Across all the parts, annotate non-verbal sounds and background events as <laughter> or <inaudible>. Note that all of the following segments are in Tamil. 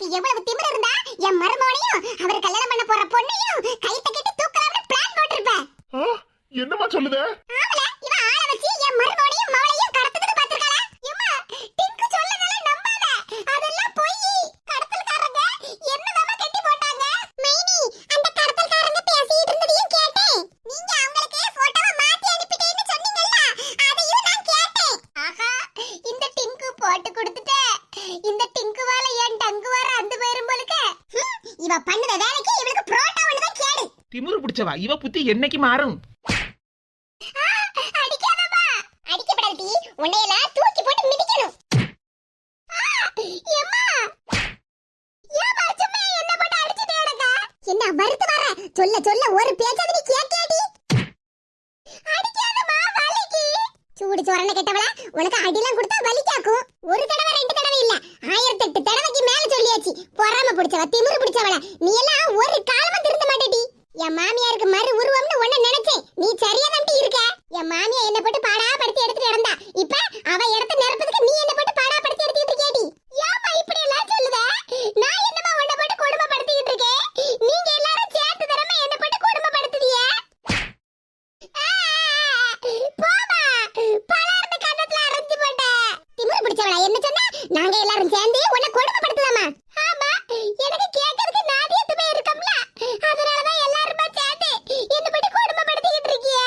உனக்கு எவ்வளவு திமிரு இருந்தா என் மருமகனையும் அவர் கல்யாணம் பண்ண போற பொண்ணையும் கைத்த கட்டி தூக்கலாம்னு பிளான் போட்டிருப்ப. ஆ, என்னம்மா சொல்லுத? ஆமல இவ ஆள வச்சு என் மருமகனையும் மவளையும் கடத்துறது பாத்துருக்காளா எம்மா டிங்கு சொல்லதெல்லாம் நம்பாத. அதெல்லாம் பொய். கடத்தல்காரங்க என்னதாமா கட்டி போட்டாங்க? மைனி அந்த கடத்தல்காரங்க பேசிட்டு இருந்ததையும் கேட்டேன். நீங்க அவங்களுக்கு போட்டோவை மாத்தி அனுப்பிட்டேன்னு சொன்னீங்கல்ல அதையும் நான் கேட்டேன். ஆஹா இந்த டிங்கு போட்டு கொடுத்துட்ட. இந்த டிங்குவால என் டங்கு வர அந்த பேரும் போலுக்க ஹம், இவ பண்ணுத வேலைக்கு இவளுக்கு புரோட்டா ஒன்று தான் கேடு. திமிரு பிடிச்சவா? இவ புத்தி என்னைக்கு மாறும்? அடிக்காதம்மா. அடிக்கப்படாது உன்னையெல்லாம் தூக்கி போட்டு மிதிக்கணும். ஆ, எம்மா ஏம்மா சும்மா என்ன போட்டு அடிச்சிட்டே என்ன வருத்து வர? சொல்ல சொல்ல ஒரு பேச்சாவது நீ கேட்டியாடி அடிக்காதம்மா வலிக்கு. சூடு சொரணை கெட்டவள உனக்கு அடிலாம் கொடுத்தா வலிக்காக்கும் ஒரு தடவை ரெண்டு தடவை இல்ல ஆயிரத்தி எட்டு தடவைக்கு மேல சொல்லியாச்சு பொறாம பிடிச்சவ திமிரு பிடிச்சவள நீ எல்லாம் ஒரு காலமும் திருந்த மாட்டேடி என் மாமியாருக்கு மறு உருவம்னு ஒண்ணு நினைச்சேன் நீ சரியா நம்பி இருக்க என் மாமியா என்ன போட்டு பாடா படுத்தி எடுத்துட்டு இருந்தா இப்ப அவ இடத்த நிரப்பதுக்கு நீ என்ன போட்டு பாடா படுத்தி எடுத்துட்டு இருக்கியாடி ஏமா இப்படி எல்லாம் சொல்லுத நான் என்னமா உன்னை போட்டு கொடுமைப்படுத்திட்டு இருக்கேன் நீங்க எல்லாரும் சேர்த்து தரமா என்ன போட்டு கொடுமைப்படுத்துதியே ஆ, போமா பலார்னு கன்னத்துல அரைஞ்சு போட்ட திமிரு பிடிச்சவளா என்ன சொன்னா நாங்க எல்லாரும் சேர்ந்து உன்னை கொடுமைப்படுத்தலாமா? ஆமா எனக்கு கேட்கறதுக்கு நாதியத்துமே இருக்கும்ல. அதனாலதான் எல்லாருமா சேர்ந்து என்ன படி கொடுமைப்படுத்திக்கிட்டு இருக்கிய.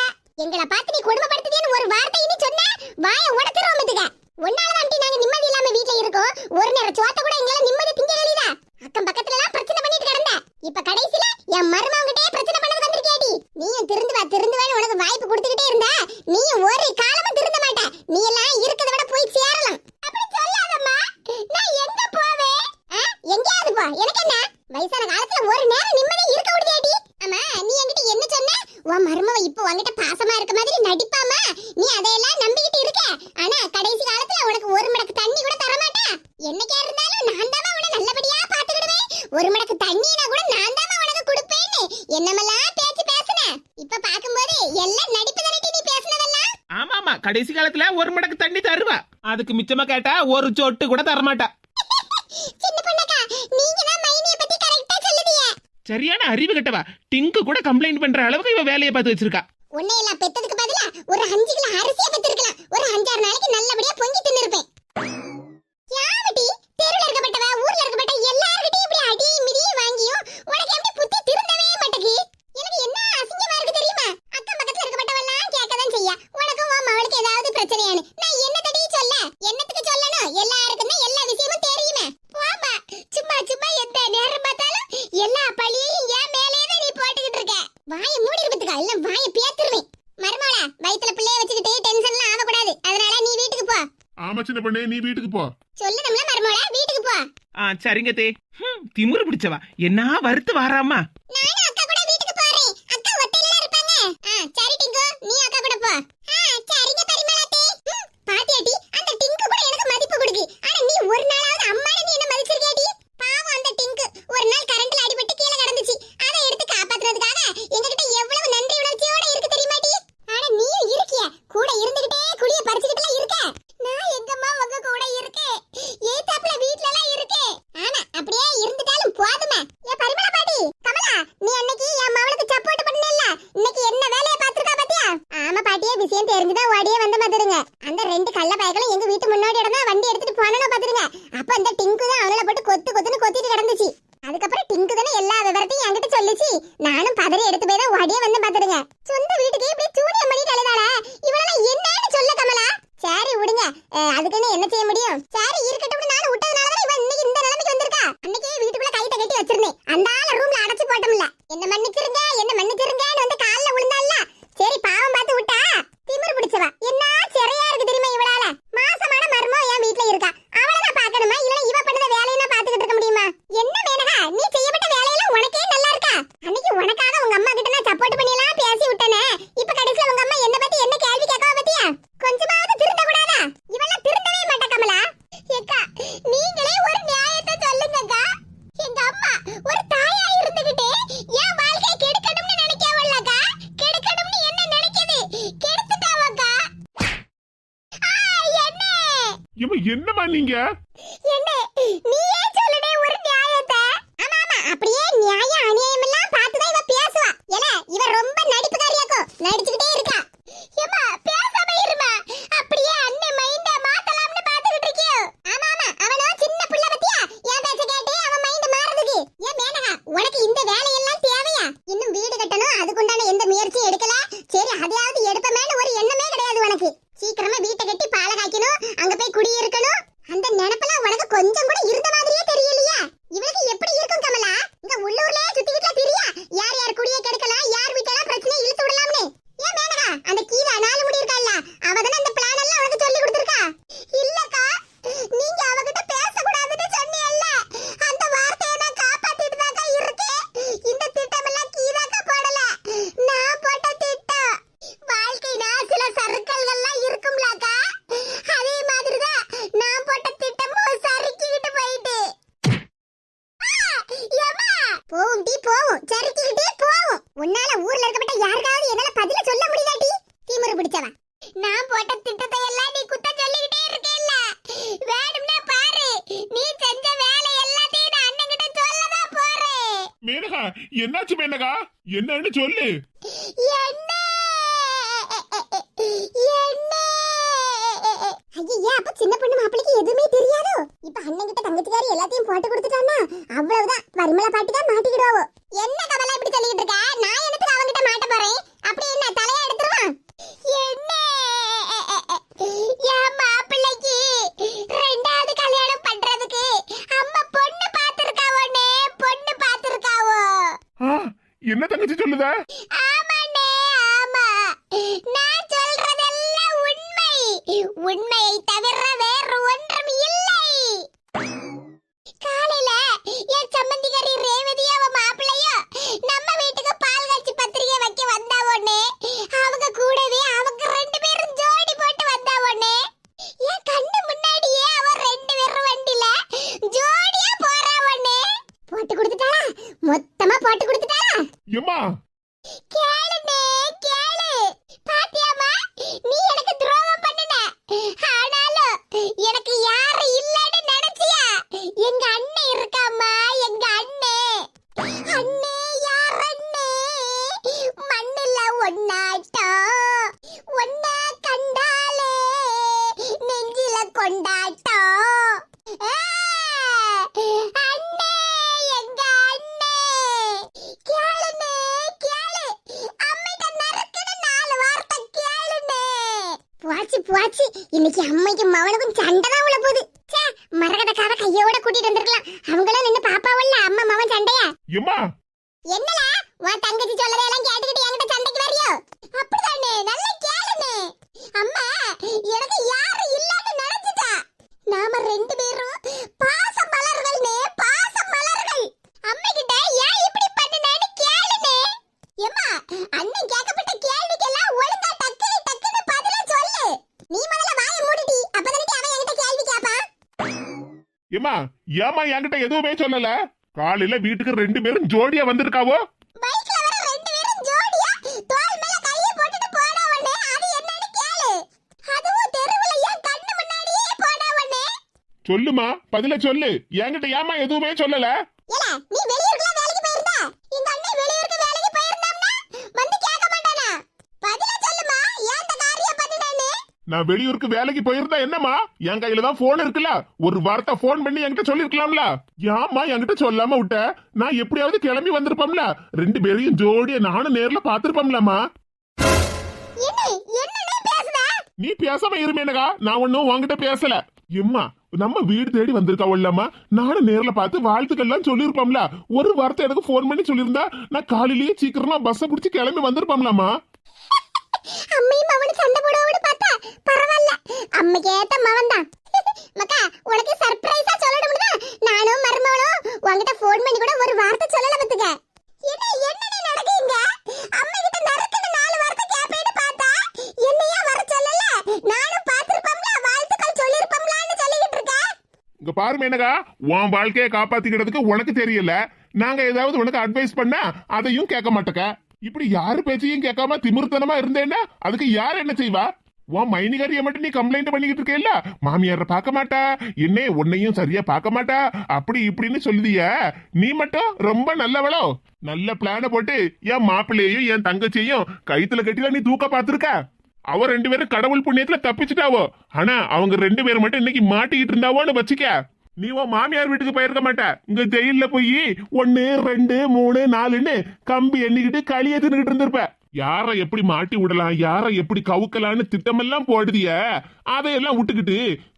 எங்களை பார்த்து நீ கொடுமைப்படுத்துதேன்னு ஒரு வார்த்தை இனி சொன்ன வாய உடச்சிரும் வந்துக்க உன்னாலதான் நாங்க நிம்மதி இல்லாம வீட்டுல இருக்கோம். ஒரு நேரம் சோத்த கூட எங்களால நிம்மதி திங்க வெளியதா அக்கம் பக்கத்துல எல்லாம் பிரச்சனை பண்ணிட்டு கிடந்த. இப்ப கடைசியில என் மருமகிட்டே பிரச்சனை பண்ணது வந்திருக்கேடி நீயும் திருந்து வா திருந்து வேணும் உனக்கு வாய்ப்பு கொடுத்துக்கிட்டே இருந்தா நீ ஒரு காலம் திருந்த மாட்ட நீ எல்லாம் இருக்கத விட போய் சேரலாம் அப்படி சொல்லாதம்மா நான் எங்க போவேன் ஆ? எங்கேயாவது போ எனக்கு என்ன வயசான காலத்துல ஒரு நேரம் நிம்மதி இருக்க முடியாடி ஆமா நீ என்கிட்ட என்ன சொன்ன உன் மருமவ இப்போ உன்கிட்ட பாசமா இருக்க மாதிரி நடிப்பாமா நீ அதையெல்லாம் நம்பிக்கிட்டு இருக்க ஆனா கடைசி காலத்துல உனக்கு ஒரு மடக்கு தண்ணி கூட தர மாட்டா என்னைக்கா இருந்தாலும் நான் தான் உன்னை நல்லபடியா பாத்துக்கிடுவேன் ஒரு மடக்கு தண்ணினா கூட நான் தான் உனக்கு கொடுப்பேன்னு என்னமெல்லாம் பேச்சு பேசுன இப்ப பாக்கும்போது எல்லாம் நடிப்பு தானடி நீ பேசுனதெல்லாம்? ஆமா ஆமா கடைசி காலத்துல ஒரு மடக்கு தண்ணி தருவா. அதுக்கு மிச்சமா கேட்டா ஒரு சொட்டு கூட தரமாட்டா. சின்ன பொண்ணக்கா நீங்க தான் மைனிய பத்தி கரெக்டா சொல்லுதீங்க. சரியான அறிவு கட்டவா? டிங்கு கூட கம்ப்ளைண்ட் பண்ற அளவுக்கு இவ வேலையை பார்த்து வச்சிருக்கா. உன்னை எல்லாம் பெத்ததுக்கு பதிலா ஒரு அஞ்சு கிலோ அரிசியை பெத்திருக்கலாம். ஒரு அஞ்சாறு நாளைக்கு நல்லபடியா பொங்கி தின்னு இருப்பேன் யாவட்டி தெருவுல இருக்கப்பட்டவ ஊர்ல இருக்கப்பட்ட எல்லார்கிட்டயும் இப்படி அடி மிதி வாங்கியும் உனக்கு எப்படி புத்தி திருந்தவே மாட்டேங்குது எனக்கு என்ன அசிங்கமா இருக்கு தெரியுமா அக்கம் பக்கத்துல இருக்கப்பட்டவெல்லாம் கேட்கதான் செய்ய உனக்கும் உன் மவளுக்கு ஏதாவது பிரச்சனையானு நான் என்ன தடி சொல்ல என்னத்துக்கு சொல்லணும் எல்லாருக்கும் தான் எல்லா விஷயமும் தெரியுமே போமா சும்மா சும்மா எந்த நேரம் பார்த்தாலும் எல்லா பழியையும் என் மேலேயே தான் நீ போட்டுக்கிட்டு இருக்க வாயை மூடி இருப்பதுக்கா இல்ல வாயை பேத்துருவேன் மருமகளா வயித்துல பிள்ளைய வச்சுக்கிட்டு டென்ஷன்லாம் ஆகக்கூடாது அதனால நீ வீட்டுக்கு போ ஆமா சின்ன பொண்ணே நீ வீட்டுக்கு போ. சொல்லணும்ல மருமகளா வீட்டுக்கு போ. ஆ சரிங்க தே. திமிரு பிடிச்சவா. என்ன வறுத்து வாராமா நானும் அக்கா கூட வீட்டுக்கு போறேன் அக்கா ஒத்தையில இருப்பாங்க ஆ சரி டிங்கு நீ அக்கா கூட போ ஆ சரிங்க பரிமளாத்தே ம், பாத்தியாட்டி அந்த டிங்கு கூட எனக்கு மதிப்பு கொடுக்கு ஆனா நீ ஒரு நாளாவது அம்மானு நீ என்ன மதிச்சிருக்கியாடி பாவம் அந்த டிங்கு ஒரு நாள் கரண்ட்ல அடிபட்டு கீழே கிடந்துச்சு அதை எடுத்து காப்பாத்துறதுக்காக எங்ககிட்ட எவ்வளவு நன்றி உணர்ச்சியோட இருக்கு தெரியுமாடி ஆனா நீயும் இருக்கிய கூட இருந்துகிட்டே குளிய பறிச்சுக்கிட்டுலாம் இருக்க நான் எங்கம்மா உங்க கூட இருக்கேன் ஏத்தாப்புல வீட்ல எல்லாம் இருக்கேன் ஆனா அப்படியே இருந்துட்டாலும் போதுமே ஏ பரிமளா பாட்டி கமலா நீ அன்னைக்கு என் மவளுக்கு சப்போர்ட் பண்ணல இன்னைக்கு என்ன வேலைய பாத்துருக்கா பாத்தியா ஆமா பாட்டியே விஷயம் தெரிஞ்சுதான் ஓடியே வந்த பாத்துருங்க அந்த ரெண்டு கள்ள பயகளும் எங்க வீட்டு முன்னாடி இடமா வண்டி எடுத்துட்டு போனா பாத்துருங்க அப்ப அந்த டிங்கு தான் அவளை போட்டு கொத்து கொத்துன்னு கொத்திட்டு கிடந்துச்சு அதுக்கப்புறம் டிங்கு தானே எல்லா விவரத்தையும் என்கிட்ட சொல்லுச்சு நானும் பதறி எடுத்து போய் தான் ஓடியே வந்து பாத்துருங்க சொந்த வீட்டுக்கு இப்படி சூனியம் பண்ணிட்டு அழுதாளா இவளெல்லாம் என்னன்னு சொல்ல கமலா சரி விடுங்க அஹ், அதுக்குன்னு என்ன செய்ய முடியும் சரி இருக்கட்டும் நானும் விட்டதுனால தான் இவன் இன்னைக்கு இந்த நிலைமைக்கு வந்திருக்கா அன்னைக்கே வீட்டுக்குள்ள கைத்த கட்டி வச்சிருந்தேன் அந்த ஆள ரூம்ல அடைச்சு போட்டோம்ல என்ன மன்னிச்சிருங்க என்ன மன்னிச்சிருங்க வந்து கால்ல விழுந்தால சரி பாவம் பார்த்து விட்டா திமிரு பிடிச்சவா என்ன சிறையா இருக்கு தெரியுமா இவளால மாசமான மர்மோ என் வீட்ல இருக்கா அவளை நான் பார்க்கணுமா இல்ல இவ பண்ணத வேலையை நான் பார்த்துக்கிட்டு இருக்க முடியுமா என்ன மேனகா நீ செய்யப்பட்ட வேலையெல்லாம் உனக்கே நல்லா இருக்கா அன்னைக்கு உனக்காக உங்க அம்மா கிட்ட நான் சப்போர்ட் பண்ணி எல்லாம் பேசி விட்டனே இப்ப கடைசில உங்க அம்மா என்ன பத்தி என்ன கேள்வி கேட்காம பத்தியா கொஞ்சமாவது திருந்த கூடாதா இவெல்லாம் திருந்தவே மாட்டா கமலா ஏக்கா நீங்களே ஒரு நியாயத்தை சொல்லுங்கக்கா எங்க அம்மா ஒரு தாயா இருந்துகிட்டு என் வாழ்க்கையை கெடுக்கணும்னு நினைக்காவல்லக்கா கெடுக்கணும்னு என்ன நினைக்குது கெடுத்துட்டாவக்கா ஆ, என்ன இவ என்னம்மா நீங்க என்ன நீயே சொல்லுடே ஒரு நியாயத்தை போவும் டீ போவும் சரிக்கிட்டே போவும் உன்னால ஊர்ல இருக்கப்பட்ட யாருக்காவது என்னால பதில சொல்ல முடியல டீ திமிரு பிடிச்சவன் நான் போட்ட திட்டத்தை எல்லாம் நீ குத்த சொல்லிக்கிட்டே இருக்கேல்ல வேணும்னா பாரு நீ செஞ்ச வேலை எல்லாத்தையும் நான் அண்ணன் கிட்ட சொல்லதான் போறேன் மேனகா என்னாச்சு மேனகா என்னன்னு சொல்லு. என்ன? என்ன? ஐயா அப்ப சின்ன பொண்ணு மாப்பிளைக்கு எதுவுமே தெரியாதோ? இப்ப அண்ணன் கிட்ட தங்கச்சிக்காரி எல்லாத்தையும் போட்டு கொடுத்துட்டானா அவ்வளவுதான். பரிமளா பாட்டி தான் மாட்டிக்கிடுவோ என்ன கவலை இப்படி சொல்லிட்டு இருக்க நான் எனக்கு அவங்கிட்ட மாட்ட போறேன் அப்படி என்ன தலையா எடுத்துருவான் என்ன என் மாப்பிள்ளைக்கு ரெண்டாவது கல்யாணம் பண்றதுக்கு அம்மா பொண்ணு பாத்துருக்காவோனே பொண்ணு பாத்துருக்காவோ ஆ, என்ன தங்கச்சி சொல்லுத ஆமாண்ணே ஆமா நான் சொல்றதெல்லாம் உண்மை உண்மையை தவிர வேறு ஒன்றும் இல்லை காலையில என் சம்மந்திகாரி ரேவதி அவ மாப்பிள்ளையோ நம்ம வீட்டுக்கு பால் காய்ச்சி பத்திரிகை வைக்க வந்தாவோன்னே அவங்க கூடவே அவங்க ரெண்டு பேரும் ஜோடி போட்டு வந்தாவோன்னே என் கண்ணு முன்னாடியே அவ ரெண்டு பேரும் வண்டில ஜோடியா போறாவோன்னே போட்டு கொடுத்துட்டாளா மொத்தமா போட்டு கொடுத்துட்டாளா எம்மா கேளுனே கேளு பாத்தியாமா நீ எனக்கு துரோகம் பண்ணுன ஆனாலும் எனக்கு யாரு இல்லன்னு நினைச்சியா எங்க அண்ணன் இருக்காமா எங்க அண்ணே அண்ணே யார் அண்ணே மண்ணுல ஒன்னாட்டம் ஒன்ன கண்டாலே நெஞ்சில கொண்டாட்டம் ஆ, அண்ணே எங்க அண்ணே கேளுனே கேளு அம்மிட்ட நறுக்குன்னு நாலு வார்த்தை கேளுனே போச்சு போச்சு இன்னைக்கு அம்மைக்கும் மவனுக்கும் சண்டை தான் உள்ள போகுது ச்சே மரகதக்கார கையோட கூட்டிட்டு வந்திருக்கலாம் அவங்களும் நின்னு பாப்பாவல்ல அம்மா மவன் சண்டையா எம்மா என்னல உன் தங்கச்சி சொல்லதையெல்லாம் கேட்டுக்கிட்டு என்கிட்ட சண்டைக்கு வரியோ அப்படிதானே? நல்லா கேளுனே அம்மா எனக்கு யாரும் இல்லன்னு நினைச்சிட்டா நாம ரெண்டு பேரும் பாச மலர்கள்னே பாச மலர்கள். அம்மா கிட்ட ஏன் இப்படி பண்ணுனேன்னு கேளுனே ஏம்மா அண்ணன் கேட்கப்பட்ட கேள்விக்கெல்லாம் ஒழுங்கா டக்குனு டக்குனு பதில சொல்லு. நீ முதல்ல வாயை மூடிடி அப்பதானே அவன் என்கிட்ட கேள்வி கேட்பான் எம்மா ஏமா என்கிட்ட எதுவுமே சொல்லல? காலையில வீட்டுக்கு ரெண்டு பேரும் ஜோடியா வந்திருக்காவோ? சொல்லுமா பதில சொல்லு. என்கிட்ட ஏமா எதுவுமே சொல்லல? நீ வெளியூருக்குலாம் வேலைக்கு போயிருந்தா இந்த அண்ணன் வெளியூருக்கு வேலைக்கு போயிருந்தாம்னா வந்து கேட்க மாட்டானா பதில சொல்லுமா ஏன் இந்த காரியம் பண்ணினேன்னு நான் வெளியூருக்கு வேலைக்கு போயிருந்தா என்னம்மா? என் கையில தான் போன் இருக்குல்ல. ஒரு வார்த்தை போன் பண்ணி என்கிட்ட சொல்லிருக்கலாம்ல. ஏம்மா என்கிட்ட சொல்லாம விட்ட? நான் எப்படியாவது கிளம்பி வந்திருப்போம்ல. ரெண்டு பேரையும் ஜோடியா நானும் நேர்ல பேசுத? நீ பேசாம இருமேனகா நான் ஒன்னும் உன்கிட்ட பேசல. எம்மா நம்ம வீடு தேடி வந்திருக்காவல்லம்மா நானும் நேர்ல பார்த்து வாழ்த்துக்கள்லாம் சொல்லியிருப்போம்ல ஒரு வார்த்தை எனக்கு ஃபோன் பண்ணி சொல்லியிருந்தா நான் காலையிலேயே சீக்கிரமா பஸ்ஸை பிடிச்சி கிளம்பி வந்திருப்போம்லம்மா. அம்மையும் மவனு சண்டை போடுவோம்னு பார்த்தா பரவாயில்ல. அம்மைக்கு ஏத்த மவன் தான் <laughs> மக்கா உனக்கு சர்ப்ரைஸா சொல்லணும்னா நானும் மருமகளும் உன்கிட்ட ஃபோன் பண்ணி கூட ஒரு வார்த்தை சொல்லல பத்துக்க என்ன என்ன நடக்குங்க? அம்மா கிட்ட நறுக்குன்னு நாலு வார்த்தை கேப்பேன்னு பார்த்தா என்னையா வர சொல்லல? நானும் பாத்துருப்போம்ல வாழ்த்துக்கள் சொல்லிருப்போம்லான்னு சொல்லிக்கிட்டு இருக்க. இங்க பாரு மேனகா உன் வாழ்க்கையை காப்பாத்திக்கிறதுக்கு உனக்கு தெரியல. நாங்க ஏதாவது உனக்கு அட்வைஸ் பண்ணா அதையும் கேட்க மாட்டக்க? இப்படி யாரு பேச்சையும் கேட்காம திமிர்த்தனமா இருந்தேன்னா அதுக்கு யார் என்ன செய்வா? உன் மைனிகாரிய மட்டும் நீ கம்ப்ளைண்ட் பண்ணிக்கிட்டு இருக்கேல்ல? மாமியார பார்க்க மாட்டா? என்னே உன்னையும் சரியா பார்க்க மாட்டா? அப்படி இப்படின்னு சொல்லுதிய. நீ மட்டும் ரொம்ப நல்லவளோ? நல்ல பிளான போட்டு என் மாப்பிள்ளையையும் என் தங்கச்சியையும் கைத்துல கட்டில நீ தூக்க பாத்துருக்க அவ ரெண்டு பேரும் கடவுள் புண்ணியத்துல தப்பிச்சுட்டாவோ? ஆனா அவங்க ரெண்டு பேரும் மட்டும் இன்னைக்கு மாட்டிக்கிட்டு இருந்தாவோன்னு வச்சுக்க. நீ உன் மாமியார் வீட்டுக்கு போயிருக்க மாட்ட. இங்க ஜெயில போய் ஒன்னு ரெண்டு மூணு நாலுன்னு கம்பி எண்ணிக்கிட்டு களிய தின்னுகிட்டு இருந்திருப்ப. யாரை எப்படி மாட்டி விடலாம்? யாரை எப்படி கவுக்கலான்னு திட்டமெல்லாம் போடுதிய? அதையெல்லாம் விட்டுக்கிட்டு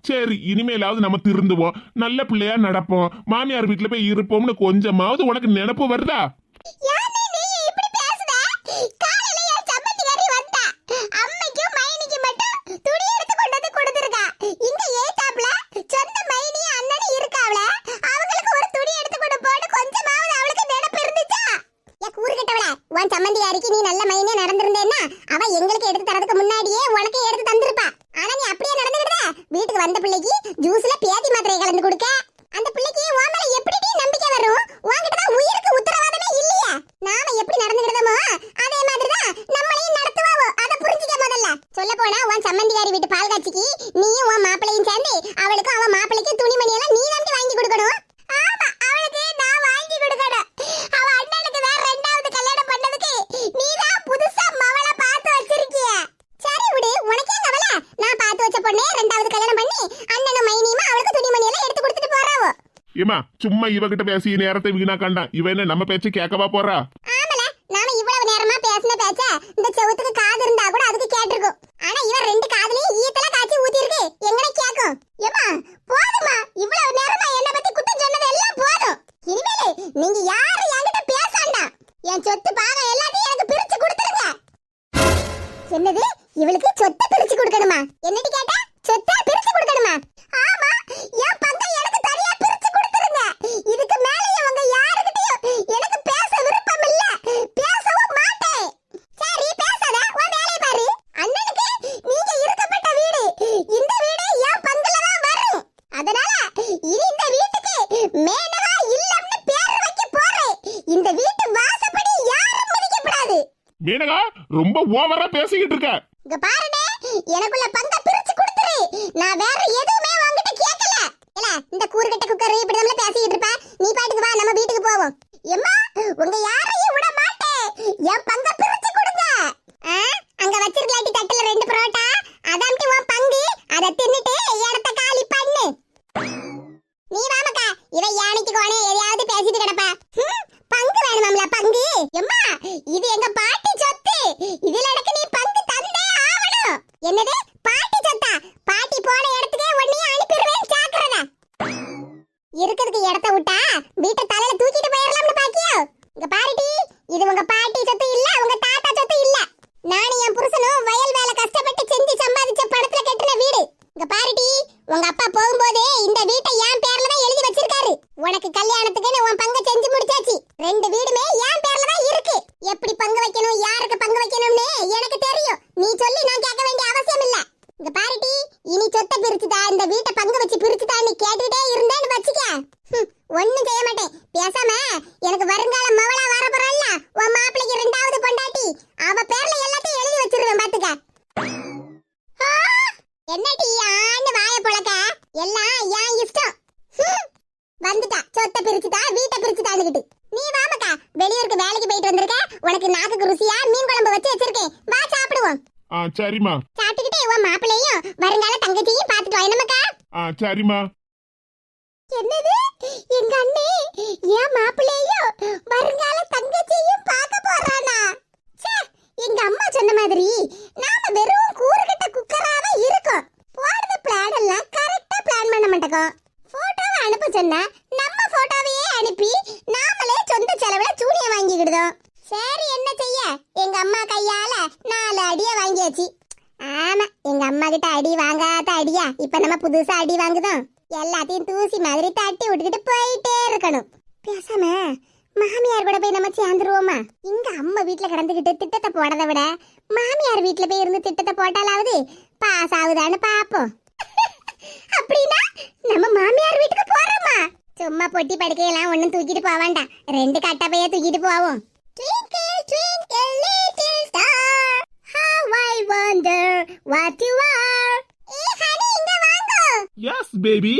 சரி இனிமேலாவது நம்ம திருந்துவோம். நல்ல பிள்ளையா நடப்போம். மாமியார் வீட்டுல போய் இருப்போம்னு கொஞ்சமாவது உனக்கு நினப்பு வருதா யானே நீ இப்படி பேசுத காலையில என் சம்மந்திகாரி வந்தா அம்மைக்கும் மைனிக்கும் மட்டும் துணி எடுத்து கொண்டு வந்து கொடுத்துருக்கா இங்க ஏத்தாப்ல சொந்த மைனி அண்ணனும் இருக்காவல அவங்களுக்கு ஒரு துணி எடுத்து கொண்டு போட்டு கொஞ்சமாவது அவளுக்கு நினைப்பு இருந்துச்சா? ஏ கூறுகட்டவள உன் சம்மந்திகாரிக்கு நீ நல்ல மைனே நடந்திருந்தேன்னா அவ எங்களுக்கு எடுத்து தரதுக்கு முன்னாடியே உனக்கு எடுத்து தந்திருப்பா. ஆனா நீ அப்படியே நடந்துக்கிட்ட வீட்டுக்கு வந்த பிள்ளைக்கு ஜூஸ்ல பேதி மாத்திரை கலந்து கொடுக்க அந்த பிள்ளைக்கு உன் மேல எப்படி நம்பிக்கை வரும் உன்கிட்ட தான் உயிருக்கு உத்தரவாதம் ஏமா சும்மா இவகிட்ட பேசி நேரத்தை வீணாக்காண்டான் இவ என்ன நம்ம பேச்சு கேட்கவா போறா? ஆமல நாம இவ்வளவு நேரமா பேசின பேச்ச இந்த செவுத்துக்கு காது இருந்தா கூட அதுக்கு கேட்டிருக்கும். ஆனா இவன் ரெண்டு காதுலயும் ஈத்தல காய்ச்சி ஊத்தி இருக்கு எங்கன கேக்கும்? ஏமா போதுமா இவ்வளவு நேரமா என்ன பத்தி குத்தம் சொன்னது எல்லாம் போதும். இனிமேல் நீங்க யார் மேனகா இல்லம்னு பேர் வைக்க போறேன். இந்த வீட்டு வாசப்படி யாரும் மிதிக்கப்படாது மீனகா ரொம்ப ஓவரா பேசிக்கிட்டு இருக்க. இங்க பாருடே எனக்குள்ள பங்க பிரிச்சு கொடுத்துரு. நான் வேற எதுவுமே உன்கிட்ட கேட்கல. இல்ல இந்த கூறுகட்ட குக்கர் இப்படி நம்மள பேசிக்கிட்டு இருப்ப நீ பாட்டுக்கு வா நம்ம வீட்டுக்கு போவோம் எம்மா உங்க யாரையும் விட மாட்டேன் என் பங்க பிரிச்சு கொடுங்க ஆ, அங்க வச்சிருக்கலாட்டி தட்டுல ரெண்டு பரோட்டா அதாம்டி உன் பங்கு அதை தின்னுட்டு இடத்த காலி பண்ணு நீ வாமக்கா இவ யானைக்கு கோணே எதையாவது பேசிட்டு கிடப்பா ஹம், பங்கு வேணுமாம்ல பங்கு எம்மா இது எங்க பாட்டி சொத்து இதுல எனக்கு நீ பங்கு தந்தே ஆவணும் என்னது பாட்டி சொத்தா பாட்டி போன இடத்துக்கே உன்னையும் அனுப்பிடுவேன் ஜாக்கிரதை இருக்கிறதுக்கு இடத்த விட்டா வீட்டை தலையில தூக்கிட்டு போயிடலாம்னு பாக்கியோ இங்க பாருடி இது உங்க பாட்டி சொத்து இல்ல உங்க தாத்தா சொத்து இல்ல நானும் என் புருஷனும் வயல் வேலை கஷ்டப்பட்டு செஞ்சு சம்பாதிச்ச பணத்துல கட்டின வீடு இங்க பாருடி உங்க அப்பா போகும்போதே இந்த வீட்டை என் பேர்ல தான் எழுதி வச்சிருக்காரு உனக்கு கல்யாணத்துக்குன்னு உன் பங்கு செஞ்சு முடிச்சாச்சு ரெண்டு வீடுமே என் பேர்ல தான் இருக்கு எப்படி பங்கு வைக்கணும் யாருக்கு பங்கு வைக்கணும்னு எனக்கு தெரியும் நீ சொல்லி நான் கேட்க வேண்டிய அவசியம் இல்ல இங்க பாருடி இனி சொத்தை பிரிச்சுதா இந்த வீட்டை பங்கு வச்சு பிரிச்சுதான்னு கேட்டுட்டே இருந்தேன்னு வச்சுக்க ஹம், ஒண்ணும் செய்ய மாட்டேன் பேசாம எனக்கு வருங்கால மவளா வர போறல்ல உன் மாப்பிளைக்கு ரெண்டாவது பொண்டாட்டி அவ பேர்ல எல்லாத்தையும் எழுதி வச்சிருவேன் பாத்துக்க ஆ! என்னடி ஆண்டு வாய பொளக்க எல்லாம் என் இஷ்டம் ஹம். வந்துட்டா சொத்தை பிரிச்சுட்டா வீட்டை பிரிச்சுட்டான்னுகிட்டு நீ வாமக்கா வெளியூருக்கு வேலைக்கு போயிட்டு உனக்கு நாக்குக்கு ருசியா மீன் குழம்பு வச்சு வச்சிருக்கேன். வா சாப்பிடுவோம். ஆ சரிம்மா. சாப்பிட்டுக்கிட்டே உன் மாப்பிள்ளையும் வருங்கால தங்கச்சியும் பார்த்துட்டு வா என்னமக்கா ஆ சரிம்மா. என்னது? எங்க அண்ணே என் மாப்பிள்ளையும் வருங்கால தங்கச்சியும் பார்க்க போறானா? ச்சே எங்க அம்மா சொன்ன மாதிரி நாம வெறும் கூறுகிட்ட குக்கராவே இருக்கோம். போடுற பிளான் எல்லாம் கரெக்டா பிளான் பண்ண மாட்டோம். போட்டோவை அனுப்ப சொன்னா நம்ம போட்டோவையே அனுப்பி நாமளே சொந்த செலவுல சூனியம் வாங்கிக்கிடுதோம் சரி என்ன செய்ய எங்க அம்மா கையால நாலு அடிய வாங்கியாச்சு ஆமா எங்க அம்மா கிட்ட அடி வாங்காத அடியா இப்ப நம்ம புதுசா அடி வாங்குதோம். எல்லாத்தையும் தூசி மாதிரி தட்டி விட்டுக்கிட்டு போயிட்டே இருக்கணும். பேசாம மாமியார் கூட போய் நம்ம சேர்ந்துருவோமா? இங்க அம்மா வீட்டுல கிடந்துகிட்டு திட்டத்தை போடதை விட மாமியார் வீட்டுல போய் இருந்து திட்டத்தை போட்டாலாவது பாஸ் ஆகுதான்னு பாப்போம். <laughs> அப்படின்னா நம்ம மாமியார் வீட்டுக்கு போறோமா? சும்மா பொட்டி படுக்கையெல்லாம் ஒண்ணும் தூக்கிட்டு போக வேண்டாம். ரெண்டு கட்டப்பைய தூக்கிட்டு போவோம். How I wonder what you are. ஏ ஹனி